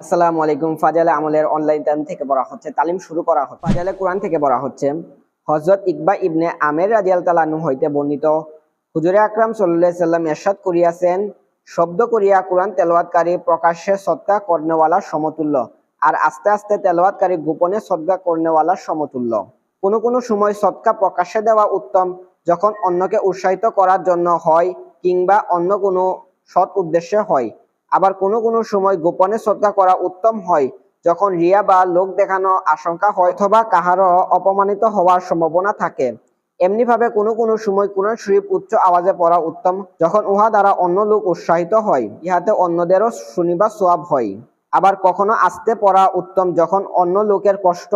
আসসালামু আলাইকুম। ফাজালে আমলের অনলাইন তালিম থেকে পড়া হচ্ছে, তালিম শুরু করা হচ্ছে। ফাজালে কোরআন থেকে পড়া হচ্ছে হজরত ইকবা ইবনে আমের রাজিয়াল তালানু হইতে বর্ণিত, হুজুরে আকরাম সাল্লাহ সাল্লাম এরশাদ করিয়াছেন, শব্দ করিয়া কোরআন তেলাওয়াতকারী প্রকাশ্যে সৎকা কর্নেওয়ালার সমতুল্য, আর আস্তে আস্তে তেলাওয়াতকারী গোপনে সৎকা কর্নেওয়ালার সমতুল্য। কোনো কোনো সময় সৎকা প্রকাশ্যে দেওয়া উত্তম, যখন অন্যকে উৎসাহিত করার জন্য হয়, কিংবা অন্য কোনো সৎ উদ্দেশ্যে হয়। আবার কোনো কোনো সময় গোপনে শ্রদ্ধা করা উত্তম হয়, যখন রিয়া বা লোক দেখানো আশঙ্কা হয় অথবা কাহারও অপমানিত হওয়ার সম্ভাবনা থাকে। এমনি ভাবে কোনো কোনো সময় কোরআন শরীফ উচ্চ আওয়াজে পড়া উত্তম, যখন উহা দ্বারা অন্য লোক উৎসাহিত হয়, ইহাতে অন্যদেরও শুনিবার সোয়াব হয়। আবার কখনো আস্তে পড়া উত্তম, যখন অন্য লোকের কষ্ট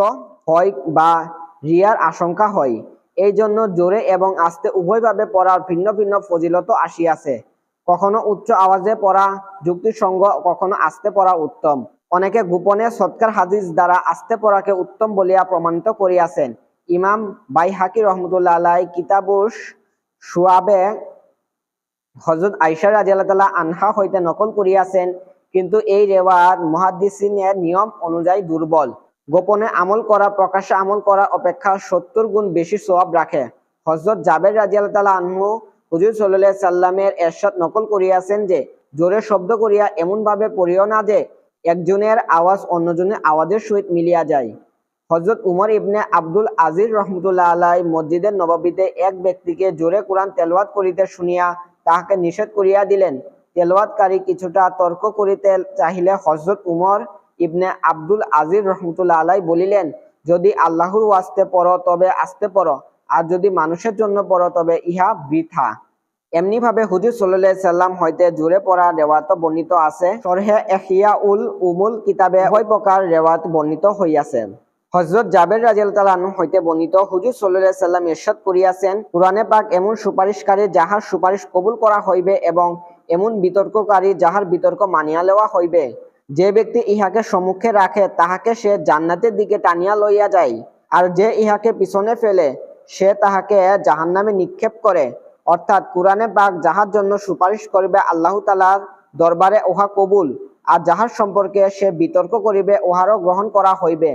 হয় বা রিয়ার আশঙ্কা হয় এই জন্য জোরে এবং আস্তে উভয়ভাবে পড়ার ভিন্ন ভিন্ন ফজিলত আসিয়াছে। কখনো উচ্চ আওয়াজে পড়া যুক্তিসঙ্গ, কখনো আস্তে পড়া উত্তম। অনেকে গোপনে সৎকার হাদিস দ্বারা আস্তে পড়াকে উত্তম বলিয়া প্রমাণিত করিয়াছেন। ইমাম বাইহাকি রহমতুল্লাহ আলাই কিতাবুস সুয়াবে হজরত আইসা রাজিয়াল্লাহ আনহা হইতে নকল করিয়াছেন, কিন্তু এই রেওয়াত মহাদিসিনের নিয়ম অনুযায়ী দুর্বল। গোপনে আমল করা, প্রকাশ্যে আমল করা অপেক্ষা সত্তর গুণ বেশি সোয়াব রাখে। হজরত জাবের রাজিয়াল্লাহ আনহু হুজুর সাল্লাহ সাল্লামের এরশাদ নকল করিয়াছেন যে, জোরে শব্দ করিয়া এমনভাবে পড়িও না যে, একজনের আওয়াজ অন্যজনের আওয়াজের সহিত মিলিয়া যায়। হজরত উমর ইবনে আব্দুল আজিজ রহমতুল্লাহ আলাই মসজিদের নবাবিতে এক ব্যক্তিকে জোরে কোরআন তেলওয়াত করিতে শুনিয়া তাহাকে নিষেধ করিয়া দিলেন। তেলওয়াতকারী কিছুটা তর্ক করিতে চাহিলে হজরত উমর ইবনে আব্দুল আজিজ রহমতুল্লাহ আলাই বলিলেন, যদি আল্লাহর ওয়াস্তে পড়ো, তবে আস্তে পড়ো। আর যদি মানুষের জন্য পড়ো, তবে ইহা বৃথা। এমনি ভাবে হুজুর সাল্লাহ সাল্লাম হইতে জোরে পড়া রেওয়াত বর্ণিত আছে। সরহে এহিয়া উল উমুল কিতাবে উভয় প্রকার রেওয়াত বর্ণিত হইয়াছে হজরত জাবের রাজিয়াল তালানু হইতে বর্ণিত হুজুর সাল্লাহ সাল্লাম ইরশাদ করিয়াছেন, কোরআনে পাক এমন সুপারিশকারী যাহার সুপারিশ কবুল করা হইবে এবং এমন বিতর্ককারী যাহার বিতর্ক মানিয়া লওয়া হইবে। যে ব্যক্তি ইহাকে সম্মুখে রাখে, তাহাকে সে জান্নাতের দিকে টানিয়া লইয়া যায়। আর যে ইহাকে পিছনে ফেলে সে তাহাকে জাহান্নামে নিক্ষেপ করে। অর্থাৎ কোরআনে পাক যাহার জন্য সুপারিশ করিবে আল্লাহ তালার দরবারে উহা কবুল, আর যাহার সম্পর্কে সে বিতর্ক করিবে উহারও গ্রহণ করা হইবে।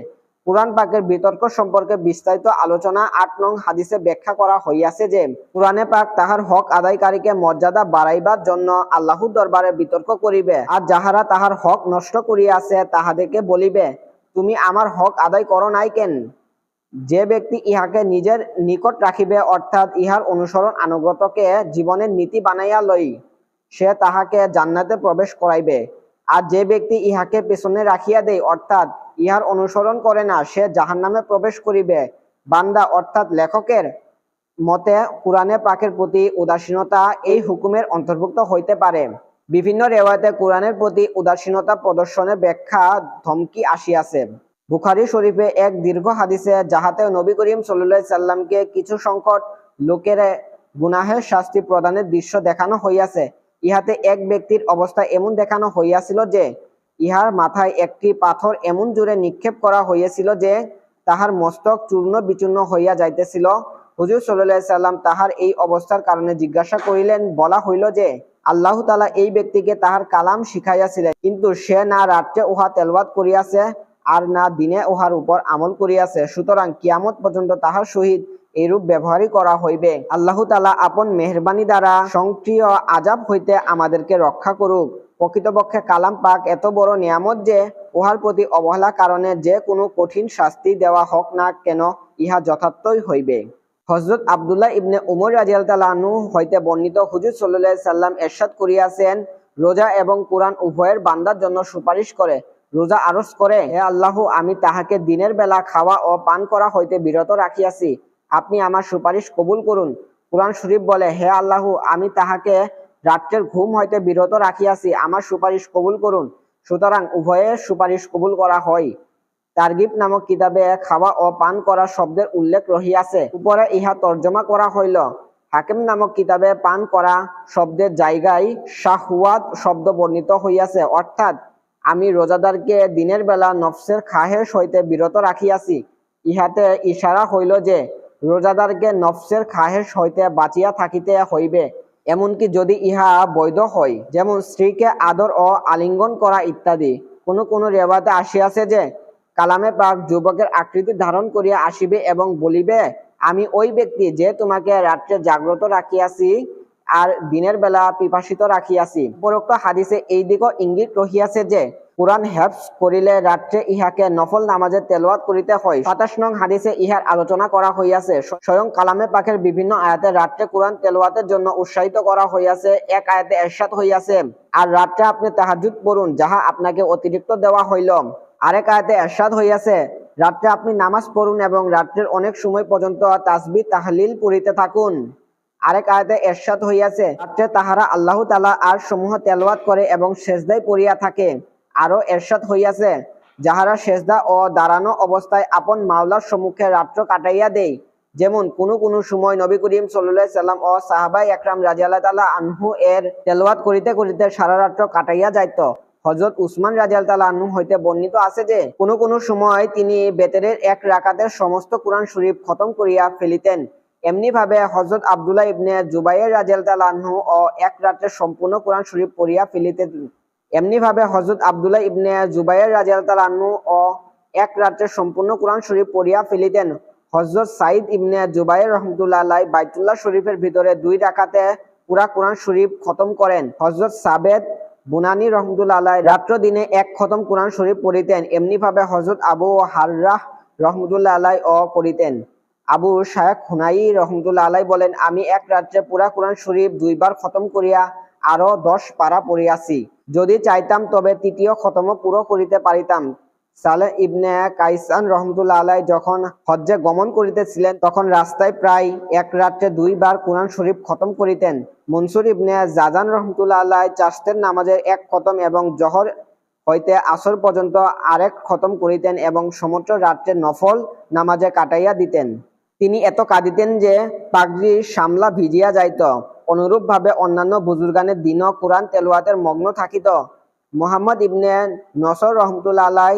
কোরআন পাকের বিতর্ক সম্পর্কে বিস্তারিত আলোচনা আট নং হাদিসে ব্যাখ্যা করা হইয়াছে যে, কোরআনে পাক তাহার হক আদায়কারীকে মর্যাদা বাড়াইবার জন্য আল্লাহর দরবারে বিতর্ক করিবে, আর যাহারা তাহার হক নষ্ট করিয়াছে তাহাদেরকে বলিবে, তুমি আমার হক আদায় করো নাই কেন? যে ব্যক্তি ইহাকে নিজের নিকট রাখিবে, অর্থাৎ ইহার অনুসরণ আনুগতকে জীবনের নীতি বানাইয়া লই সে তাহাকে জান্নাতে প্রবেশ করাইবে। আর যে ব্যক্তি ইহাকে পেছনে রাখিয়া দেয় অর্থাৎ ইহার অনুসরণ করে না, সে জাহান্নামে প্রবেশ করিবে। বান্দা, অর্থাৎ লেখকের মতে, কোরআনে পাকের প্রতি উদাসীনতা এই হুকুমের অন্তর্ভুক্ত হইতে পারে। বিভিন্ন রেওয়ায়তে কোরআনের প্রতি উদাসীনতা প্রদর্শনের ব্যাখ্যা ধমকি আসিয়াছে। বুখারি শরীফে এক দীর্ঘ হাদিসে, যাহাতে নবী করিম সাল্লামকে কিছু সংকট লোকের গুনাহের শাস্তি প্রদানের দৃশ্য দেখানো হইয়াছে। ইহাতে এক ব্যক্তির অবস্থা এমন দেখানো হইয়াছিল যে, ইহার মাথায় একটি পাথর এমন জোরে নিক্ষেপ করা হইয়াছিল যে, তাহার মস্তক চূর্ণ বিচূর্ণ হইয়া যাইতেছিল। হুজুর সাল্লাহ সাল্লাম তাহার এই অবস্থার কারণে জিজ্ঞাসা করিলেন, বলা হইল যে, আল্লাহ তালা এই ব্যক্তিকে তাহার কালাম শিখাইয়াছিলেন, কিন্তু সে না রাত্রে উহা তেলবাদ করিয়াছে। আর না দিনে উহার উপর আমল করিয়াছে, সুতরাং কিয়ামত পর্যন্ত তাহার সহিত এইরূপ ব্যবহারই করা হইবে। আল্লাহ তালা আপন মেহরবানি দ্বারা সংক্রিয় আজাব হইতে আমাদেরকে রক্ষা করুক। প্রকৃতপক্ষে কালাম পাক এত বড় নিয়ামত যে, উহার প্রতি অবহেলা কারণে যে কোনো কঠিন শাস্তি দেওয়া হোক না কেন ইহা যথার্থই হইবে। হজরত আবদুল্লাহ ইবনে উমর রাজিয়ালতালানু হইতে বর্ণিত হুজুর সাল্লাহ সাল্লাম এরশাদ করিয়াছেন, রোজা এবং কোরআন উভয়ের বান্দার জন্য সুপারিশ করে। রোজা আরজ করে, হে আল্লাহ, আমি তাহাকে দিনের বেলা খাওয়া ও পান করা হইতে বিরত রাখিয়াছি। আপনি আমার সুপারিশ কবুল করুন। কোরআন শরীফ বলে, হে আল্লাহ, আমি তাহাকে রাত্রের ঘুম হইতে বিরত রাখিয়াছি, আমার সুপারিশ কবুল করুন। সুতরাং উভয়ের সুপারিশ কবুল করা হয়। তারগিব নামক কিতাবে খাওয়া ও পান করা শব্দের উল্লেখ রহিয়াছে। উপরে ইহা তর্জমা করা হইল। হাকিম নামক কিতাবে পান করা শব্দের জায়গায় শাহওয়াত শব্দ বর্ণিত হইয়াছে। অর্থাৎ আমি রোজাদারকে দিনের বেলা নফসের খাহেশ হইতে বিরত রাখিয়াছি। ইহাতে ইশারা হইল যে, রোজাদারকে নফসের খাহেশ হইতে বাঁচিয়া থাকিতে হইবে, এমনকি যদি ইহা বৈধ হয়, যেমন স্ত্রীকে আদর ও আলিঙ্গন করা ইত্যাদি। কোনো কোনো রেওয়াতে আসিয়াছে যে, কালামে পাক যুবকের আকৃতি ধারণ করিয়া আসিবে এবং বলিবে, আমি ওই ব্যক্তি যে তোমাকে রাত্রে জাগ্রত রাখিয়াছি আর দিনের বেলা পিপাসিত রাখিয়াছি। উপরোক্ত হাদিসে এই দিকও ইঙ্গিত রহিয়াছে যে, কোরআন হেফস করিলে রাত্রে ইহাকে নফল নামাজে তেলাওয়াত করিতে হয়। সাতাশ নং হাদিসে ইহার আলোচনা করা হইয়াছে স্বয়ং কালামে পাকের বিভিন্ন আয়াতে রাত্রে কোরআন তেলাওয়াতের জন্য উৎসাহিত করা হইয়াছে এক আয়াতে এরশাদ হইয়াছে আর রাত্রে আপনি তাহাজুদ পড়ুন, যাহা আপনাকে অতিরিক্ত দেওয়া হইল। আরেক আয়াতে এরশাদ হইয়াছে রাত্রে আপনি নামাজ পড়ুন এবং রাত্রের অনেক সময় পর্যন্ত তাসবি তাহলিল পড়িতে থাকুন। আরেক আয়াতে এরশাদ হইয়াছে, রাত্রে তাহারা আল্লাহ তালা আর সমূহ তেলাওয়াত করে এবং সেজদায় পড়িয়া থাকে। আরও এরশাদ হইয়াছে, যাহারা সেজদা ও দাঁড়ানো অবস্থায় আপন মাওলার সম্মুখে রাত্র কাটাইয়া দেয়। যেমন কোন কোন সময় নবী করিম সাল্লাহ সাল্লাম ও সাহাবাই একরাম রাজি আল্লাহ তালা আনহু এর তেলাওয়াত করিতে করিতে সারা রাত্র কাটাইয়া যাইত। হজরত উসমান রাজিয়াল তালা আনহু হইতে বর্ণিত আছে যে, কোন কোন সময় তিনি বেতেরের এক রাকাতের সমস্ত কোরআন শরীফ খতম করিয়া ফেলিতেন। এমনি ভাবে হজরত আবদুল্লাহ ইবনে জুবাইর রাজিয়াল তালা আনহু ও এক রাত্রে সম্পূর্ণ কোরআন শরীফ পড়িয়া ফেলিতেন এমনি ভাবে হজরত আবদুল্লাহ ইবনে জুবাইর রাজিয়াল তালা আনহু ও এক রাত্রে সম্পূর্ণ কোরআন শরীফ পড়িয়া ফেলিতেন। হজরত সাইদ ইবনে জুবাইর রহমতুল্লাহ বাইতুল্লাহ শরীফের ভিতরে দুই রাকাতে পুরা কোরআন শরীফ খতম করেন। হজরত সাবেদ বুনানি রহমতুল্লাহ আলাই রাত্র দিনে এক খতম কোরআন শরীফ পড়িতেন। এমনি ভাবে হজরত আবু হাররাহ রহমতুল্লাহ আলাই ও করিতেন আবু শায়েখ হুনাই রহমতুল্লাহ আলাই বলেন, আমি এক রাত্রে পুরা কোরআন শরীফ দুইবার খতম করিয়া আরও দশ পারা পড়িয়াছি। যদি চাইতাম তবে তৃতীয় খতম পুরো করিতে পারিতাম। সালে ইবনে কাইসান রহমতুল্লাহ আলাই যখন হজ্জে গমন করিতেছিলেন, তখন রাস্তায় প্রায় এক রাত্রে দুইবার কোরআন শরীফ খতম করিতেন। মনসুর ইবনে জাজান রহমতুল্লাহ আলাই চাষতের নামাজের এক খতম এবং জহর হইতে আসর পর্যন্ত আরেক খতম করিতেন এবং সমগ্র রাত্রে নফল নামাজে কাটাইয়া দিতেন। তিনি এত কাঁদিতেন যে পাগড়ি সামলা ভিজিয়া যাইত। অনুরূপভাবে অন্যান্য বুজুর্গানের দিনও কোরআন তেলোয়াতের মগ্ন থাকিত। মোহাম্মদ ইবনে নসর রহমতুল্লাহ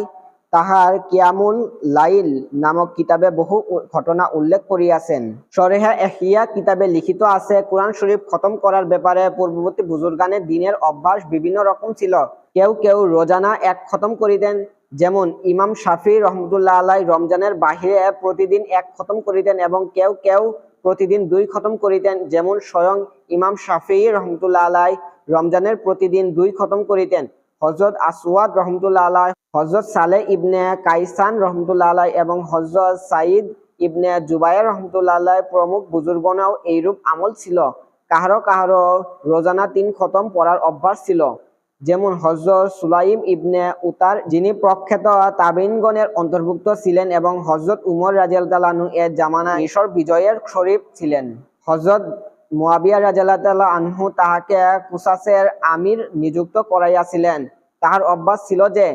তাহার কিয়ামুল লাইল নামক কিতাবে বহু ঘটনা উল্লেখ করিয়াছেন। সরেহা এহিয়া কিতাবে লিখিত আছে, কোরআন শরীফ খতম করার ব্যাপারে পূর্ববর্তী বুজুর্গানের দিনের অভ্যাস বিভিন্ন রকম ছিল। কেউ কেউ রোজানা এক খতম করিতেন যেমন ইমাম শাফি রহমতুল্লাহ আলাই রমজানের বাহিরে প্রতিদিন এক খতম করিতেন এবং কেউ কেউ প্রতিদিন দুই খতম করিতেন। যেমন স্বয়ং ইমাম শাফি রহমতুল্লাহ আলাই রমজানের প্রতিদিন দুই খতম করিতেন। হজরত আসওয়াদ রহমতুল্লাহ আলাই হজরত সালে ইবনে কাইসান রহমতুল্লাহ আলাই এবং হজরত সাইদ ইবনে জুবাইর রহমতুল্লাহ আলাই প্রমুখ বুজুর্গনাও এইরূপ আমল ছিল। কাহারো কাহারো রোজানা তিন খতম পড়ার অভ্যাস ছিল। যেমন হজরত সুলাইম ইবনে উতার, যিনি প্রখ্যাত তাবিনগণের অন্তর্ভুক্ত ছিলেন এবং হজরত উমর রাজিয়াল তালানু এর জামানা মিশর বিজয়ের শরীফ ছিলেন। হজরত মুয়াবিয়া রাজিয়াল্লাহ তাআলা আনহু তাহাকে কুসাসের আমির নিযুক্ত করাইয়াছিলেন। তাহার অভ্যাস ছিল যে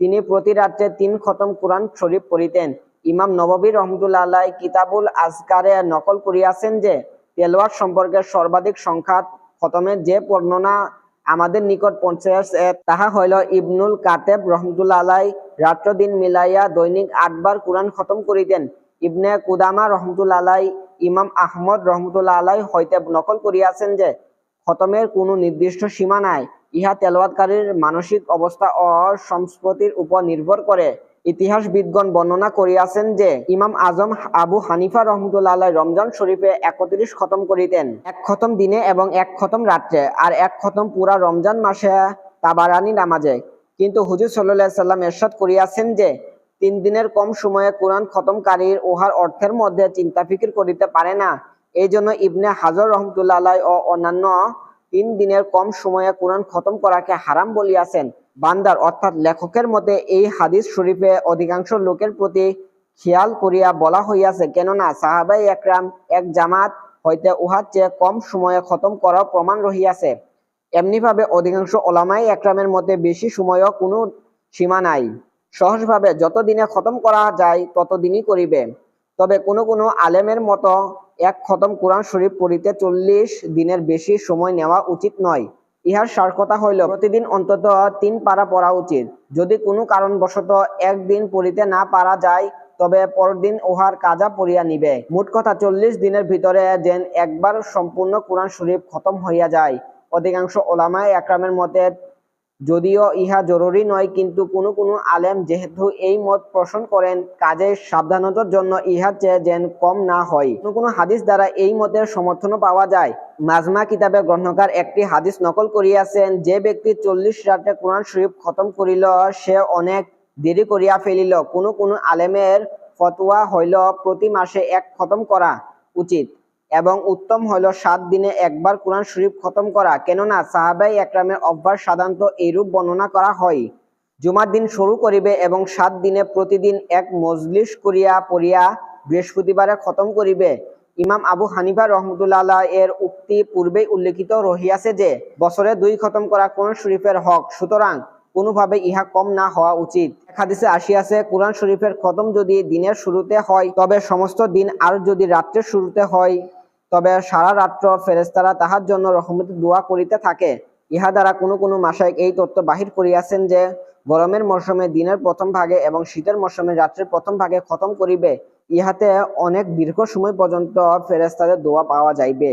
তিনি প্রতি রাত্রে তিন খতম কোরআন শরীফ পড়িতেন। ইমাম নববী রহমতুল্লাহ আলাই কিতাবুল আজকারে নকল করিয়াছেন যে তেলোয়ার সম্পর্কে সর্বাধিক সংখ্যা খতমের যে বর্ণনা আমাদের নিকট পৌঁছেছে তাহা হইল ইবনুল কাতেব রহমতুল্লাহ আলাই রাত্র দিন মিলাইয়া দৈনিক আটবার কোরআন খতম করিতেন। ইবনে কুদামা রহমতুল্লাহ আলাই, ইমাম আহমদ রহমতুল্লাহ আলাই হইতে নকল করিয়াছেন যে, খতমের কোনো নির্দিষ্ট সীমা নাই। ইহা তেলোয়াতকারীর মানসিক অবস্থা ও সংস্কৃতির উপর নির্ভর করে। ইতিহাসবিদগণ বর্ণনা করিয়াছেন যে, ইমাম আজম আবু হানিফা রহমতুল্লাহ রমজান শরীফে একত্রিশ খতম করিতেন। এক খতম দিনে এবং এক খতম রাত্রে, আর এক খতম পুরা রমজান মাসে তাবারানি নামাজে। কিন্তু হুজুর সাল্লাহ সাল্লাম এরশাদ করিয়াছেন যে, তিন দিনের কম সময়ে কোরআন খতমকারীর উহার অর্থের মধ্যে চিন্তা ফিকির করিতে পারে না। এই জন্য ইবনে হাজর রহমতুল্লাহ ও অন্যান্য তিন দিনের কম সময়ে কোরআন খতম করাকে হারাম বলিয়াছেন। বান্দার, অর্থাৎ লেখকের মতে এই হাদিস শরীফে অধিকাংশ লোকের প্রতি খেয়াল করিয়া বলা হইয়াছে, কেননা সাহাবাই একরাম এক জামাত হইতে উহার চেয়ে কম সময়ে খতম করার প্রমাণ রহিয়াছে। এমনিভাবে অধিকাংশ ওলামাই একরামের মধ্যে বেশি সময়ও কোনো সীমা নাই। সহজভাবে যতদিনে খতম করা যায়, ততদিনই করিবে। তবে কোনো কোনো আলেমের মতো এক খতম কোরআন শরীফ পড়িতে চল্লিশ দিনের বেশি সময় নেওয়া উচিত নয়। ইহার সার্কতা হইল, প্রতিদিন অন্তত তিন পারা পড়া উচিত। যদি কোনো কারণবশত একদিন পড়িতে না পারা যায়, তবে পরদিন উহার কাজা পড়িয়া নিবে। মোট কথা চল্লিশ দিনের ভিতরে যেন একবার সম্পূর্ণ কোরআন শরীফ খতম হইয়া যায়। অধিকাংশ ওলামায় একরামের মতে যদিও ইহা জরুরি নয়, কিন্তু কোনো কোনো আলেম যেহেতু এই মত পোষণ করেন, কাজে সাবধানতার জন্য ইহা চেয়ে যেন কম না হয়। কোনো কোনো হাদিস দ্বারা এই মতের সমর্থনও পাওয়া যায়। মাজমা কিতাবে গ্রন্থকার একটি হাদিস নকল করিয়াছেন, যে ব্যক্তি চল্লিশ রাতে কোরআন শরীফ খতম করিল, সে অনেক দেরি করিয়া ফেলিল। কোনো কোনো আলেমের ফতোয়া হইল, প্রতি মাসে এক খতম করা উচিত। এবং উত্তম হইল সাত দিনে একবার কোরআন শরীফ খতম করা। কেননা সাহাবাই একরামের অভ্যাস সাধারণত এইরূপ বর্ণনা করা হয়। জুমার দিন শুরু করিবে এবং সাত দিনে প্রতিদিন এক মজলিস করিয়া পড়িয়া বৃহস্পতিবারে খতম করিবে। ইমাম আবু হানিফা রহমতুল্লাহ এর উক্তি পূর্বেই উল্লেখিত রহিয়াছে যে, বছরে দুই খতম করা কোরআন শরীফের হক। সুতরাং কোনোভাবে ইহা কম না হওয়া উচিত। হাদিসে আসিয়াছে, কোরআন শরীফের খতম যদি দিনের শুরুতে হয়, তবে সমস্ত দিন আর যদি রাত্রের শুরুতে হয় তবে সারা রাত্র ফেরেস্তারা তাহার জন্য রহমত দোয়া করিতে থাকে। ইহা দ্বারা কোনো কোনো মাসায় এই তত্ত্ব বাহির করিয়াছেন যে, গরমের মরশুমে, দিনের প্রথম ভাগে এবং শীতের মরশুমে রাত্রের প্রথম ভাগে খতম করিবে, ইহাতে অনেক দীর্ঘ সময় পর্যন্ত ফেরেস্তাদের দোয়া পাওয়া যাইবে।